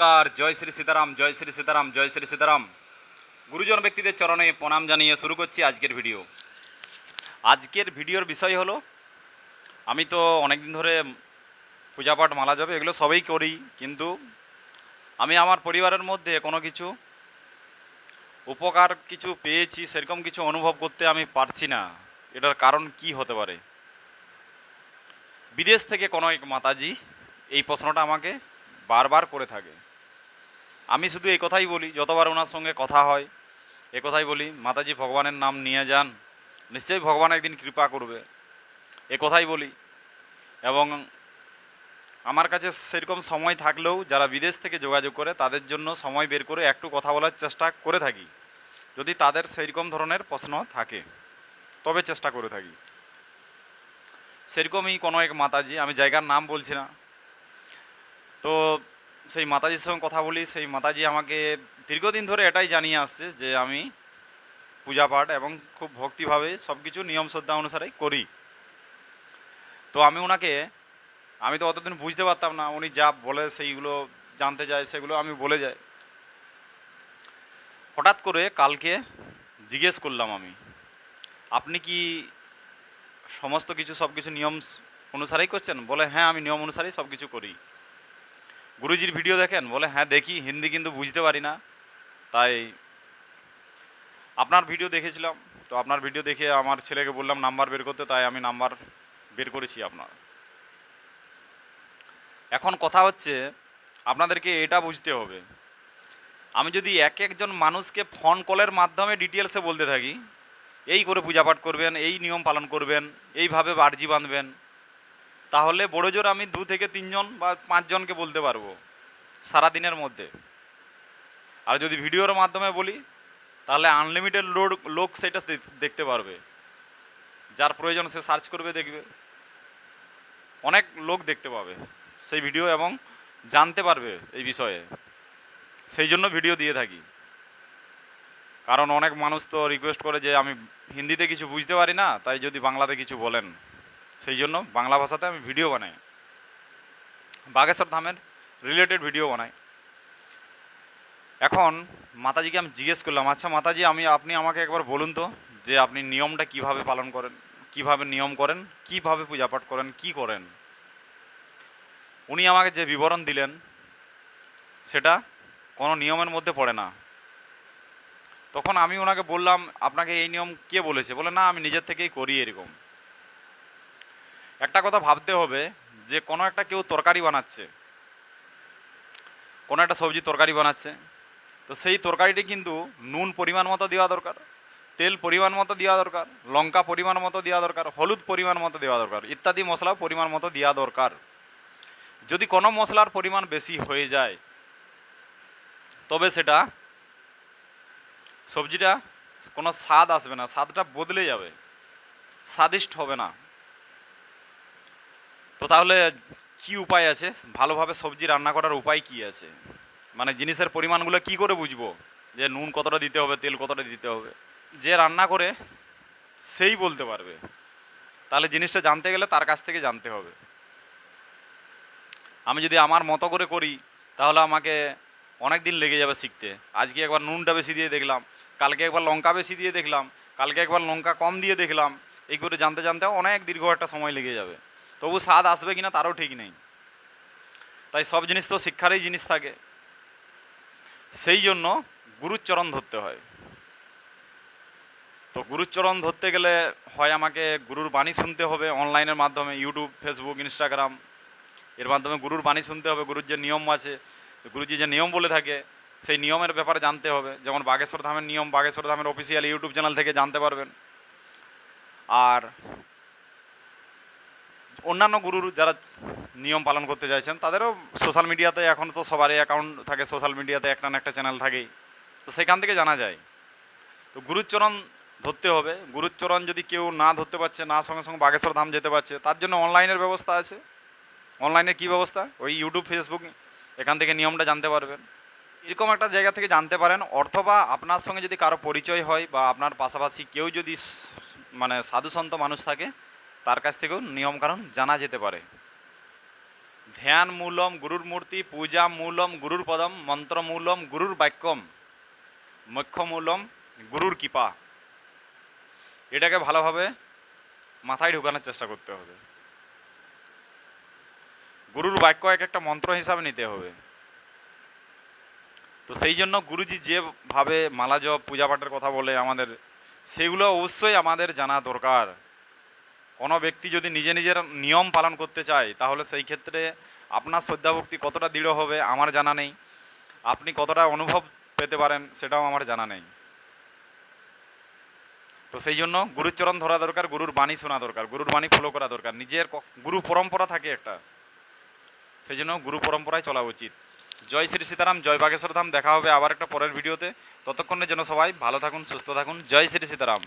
নমস্কার, জয় শ্রী সীতারাম, জয় শ্রী সীতারাম, জয় শ্রী সীতারাম। গুরুজন ব্যক্তিদের চরণে প্রণাম জানিয়ে শুরু করছি আজকের ভিডিও। আজকের ভিডিওর বিষয় হলো, আমি তো অনেক দিন ধরে পূজাপাঠ, মালা যাবে এগুলো সবই করি, কিন্তু আমি আমার পরিবারের মধ্যে কোনো কিছু উপকার কিছু পেয়েছি, সেরকম কিছু অনুভব করতে আমি পারছি না। এটার কারণ কি হতে পারে? বিদেশ থেকে কোনো এক মাতাজি এই প্রশ্নটা আমাকে বারবার করে থাকে। আমি শুধু এই কথাই বলি, যতবার ওনার সঙ্গে কথা হয়, এ কথাই বলি, মাতাজি ভগবানের নাম নিয়ে যান, নিশ্চয়ই ভগবান একদিন কৃপা করবে। এ কথাই বলি। এবং আমার কাছে সেরকম সময় থাকলেও যারা বিদেশ থেকে যোগাযোগ করে, তাদের জন্য সময় বের করে একটু কথা বলার চেষ্টা করে থাকি। যদি তাদের সেইরকম ধরনের প্রশ্ন থাকে, তবে চেষ্টা করে থাকি। সেরকমই কোনো এক মাতাজি, আমি জায়গার নাম বলছি না। তো সেই মাতাজির সঙ্গে কথা বলি, সেই মাতাজি আমাকে দীর্ঘদিন ধরে এটাই জানিয়ে আসছে যে আমি পূজা পাঠ এবং খুব ভক্তিভাবে সব কিছু নিয়ম শ্রদ্ধা অনুসারেই করি। তো আমি ওনাকে, আমি তো অতদিন বুঝতে পারতাম না, উনি যা বলে সেইগুলো জানতে চায়, সেগুলো আমি বলে যাই। হঠাৎ করে কালকে জিজ্ঞেস করলাম আমি, আপনি কি সমস্ত কিছু সব কিছু নিয়ম অনুসারেই করছেন? বলে হ্যাঁ আমি নিয়ম অনুসারেই সব কিছু করি। গুরুজির ভিডিও দেখেন, বলে হ্যাঁ দেখি, হিন্দি কিন্তু বুঝতে পারি না। তাই আপনার ভিডিও দেখেছিলাম, তো আপনার ভিডিও দেখে আমার ছেলেকে বললাম নাম্বার বের করতে, তাই আমি নাম্বার বের করেছি আপনার। এখন কথা হচ্ছে, আপনাদেরকে এটা বুঝতে হবে। আমি যদি এক একজন মানুষকে ফোন কলের মাধ্যমে ডিটেলসে বলতে থাকি, এই করে পূজাপাঠ করবেন, এই নিয়ম পালন করবেন, এইভাবে বার্জি বাঁধবেন তাহলে বড় জোর আমি দু থেকে তিনজন বা পাঁচজনকে বলতে পারব সারা দিনের মধ্যে। আর যদি ভিডিওর মাধ্যমে বলি, তাহলে আনলিমিটেড লোড, লোক সেটা দেখতে পারবে। যার প্রয়োজন সে সার্চ করবে, দেখবে। অনেক লোক দেখতে পাবে সেই ভিডিও এবং জানতে পারবে এই বিষয়ে। সেই জন্য ভিডিও দিয়ে থাকি। কারণ অনেক মানুষ তো রিকোয়েস্ট করে যে আমি হিন্দিতে কিছু বুঝতে পারি না, তাই যদি বাংলাতে কিছু বলেন। সেই জন্য বাংলা ভাষাতে আমি ভিডিও বানাই। বাগেশ্বর ধামের রিলেটেড ভিডিও বানাই। এখন মাতাজিকে আমি জিজ্ঞেস করলাম আচ্ছা মাতাজি, আমি, আপনি আমাকে একবার বলুন তো যে আপনি নিয়মটা কীভাবে পালন করেন, কীভাবে নিয়ম করেন, কীভাবে পূজাপাঠ করেন, কি করেন? উনি আমাকে যে বিবরণ দিলেন, সেটা কোনো নিয়মের মধ্যে পড়ে না। তখন আমি ওনাকে বললাম, আপনাকে এই নিয়ম কে বলেছে? বলে, না, আমি নিজের থেকেই করি এরকম। একটা কথা ভাবতে হবে যে কোনো একটা কেউ তরকারি বানাচ্ছে। কোনো একটা সবজি তরকারি বানাচ্ছে। তো সেই তরকারিটি কিন্তু নুন পরিমাণ মতো দেওয়া দরকার, তেল পরিমাণ মতো দেওয়া দরকার, লঙ্কা পরিমাণ মতো দেওয়া দরকার, হলুদ পরিমাণ মতো দেওয়া দরকার, ইত্যাদি মশলা পরিমাণ মতো দেওয়া দরকার। যদি কোনো মশলার পরিমাণ বেশি হয়ে যায়, তবে সেটা সবজিটা কোনো স্বাদ আসবে না, স্বাদটা বদলে যাবে, স্বাদিষ্ট হবে না। তো তাহলে কি উপায় আছে? ভালোভাবে সবজি রান্না করার উপায় কি আছে? মানে জিনিসের পরিমাণগুলো কি করে বুঝব? যে নুন কতটা দিতে হবে, তেল কতটা দিতে হবে? যে রান্না করে সেই বলতে পারবে। তাহলে জিনিসটা জানতে গেলে তার কাছ থেকে জানতে হবে। আমি যদি আমার মতো করে করি, তাহলে আমাকে অনেক দিন লেগে যাবে শিখতে। আজকে একবার নুনটা বেশি দিয়ে দেখলাম, কালকে একবার লঙ্কা বেশি দিয়ে দেখলাম, কালকে একবার লঙ্কা কম দিয়ে দেখলাম, এই করে জানতে জানতে অনেক দীর্ঘ একটা সময় লেগে যাবে। তবু স্বাদ আসবে কিনা তারও ঠিক নেই। তাই সব জিনিস তো শিক্ষারই জিনিস থাকে। সেই জন্য গুরুচরণ ধরতে হয়। তো গুরুচরণ ধরতে গেলে হয় আমাকে গুরুর বাণী শুনতে হবে অনলাইনের মাধ্যমে, ইউটিউব, ফেসবুক, ইনস্টাগ্রাম। এর মাধ্যমে গুরুর বাণী শুনতে হবে, গুরুর যে নিয়ম আছে, গুরুজি যে নিয়ম বলে থাকে, সেই নিয়মের ব্যাপারে জানতে হবে। যেমন বাগেশ্বর ধামের নিয়ম, বাগেশ্বর ধামের অফিসিয়াল ইউটিউব চ্যানেল থেকে জানতে পারবেন। আর অন্যান্য গুরুর যারা নিয়ম পালন করতে চাইছেন, তাদেরও সোশ্যাল মিডিয়াতে এখন তো সবারই অ্যাকাউন্ট থাকে সোশ্যাল মিডিয়াতে একটা না একটা চ্যানেল থাকেই। তো সেখান থেকে জানা যায়। তো গুরুচরণ ধরতে হবে। গুরুচরণ যদি কেউ না ধরতে পারছে, না সঙ্গে সঙ্গে বাগেশ্বর ধাম যেতে পারছে, তার জন্য অনলাইনের ব্যবস্থা আছে। অনলাইনে কী ব্যবস্থা? ওই ইউটিউব ফেসবুক এখান থেকে নিয়মটা জানতে পারবেন। এরকম একটা জায়গা থেকে জানতে পারেন। অথবা আপনার সঙ্গে যদি কারও পরিচয় হয় বা আপনার পাশাপাশি কেউ যদি মানে সাধুসন্ত মানুষ থাকে তার কাছ থেকেও নিয়মকানুন জানা যেতে পারে। ধ্যান মূলম গুরুর মূর্তি, পূজা মূলম গুরুর পদম, মন্ত্র মূলম গুরুর বাক্যম মুখ্য মূলম গুরুর কৃপা। এটাকে ভালোভাবে মাথায় ঢুকানোর চেষ্টা করতে হবে। গুরুর বাক্য এক একটা মন্ত্র হিসাবে নিতে হবে। তো সেই জন্য গুরুজি যেভাবে মালা জপ, পূজা পাঠের কথা বলে আমাদের, সেগুলো অবশ্যই আমাদের জানা দরকার। কোনো ব্যক্তি যদি নিজে নিজের নিয়ম পালন করতে চায়, তাহলে সেই ক্ষেত্রে আপনার শ্রদ্ধাভক্তি কতটা দৃঢ় হবে আমার জানা নেই। আপনি কতটা অনুভব পেতে পারেন সেটাও আমার জানা নেই। তো সেই জন্য গুরুচরণ ধরা দরকার, গুরুর বাণী শোনা দরকার, গুরুর বাণী ফলো করা দরকার। নিজের গুরু পরম্পরা থাকে একটা। সেই জন্য গুরু পরম্পরায় চলা উচিত। জয় শ্রী সীতারাম, জয় বাগেশ্বর ধাম। দেখা হবে আবার একটা পরের ভিডিওতে। ততক্ষণের জন্য সবাই ভালো থাকুন, সুস্থ থাকুন। জয় শ্রী সীতারাম।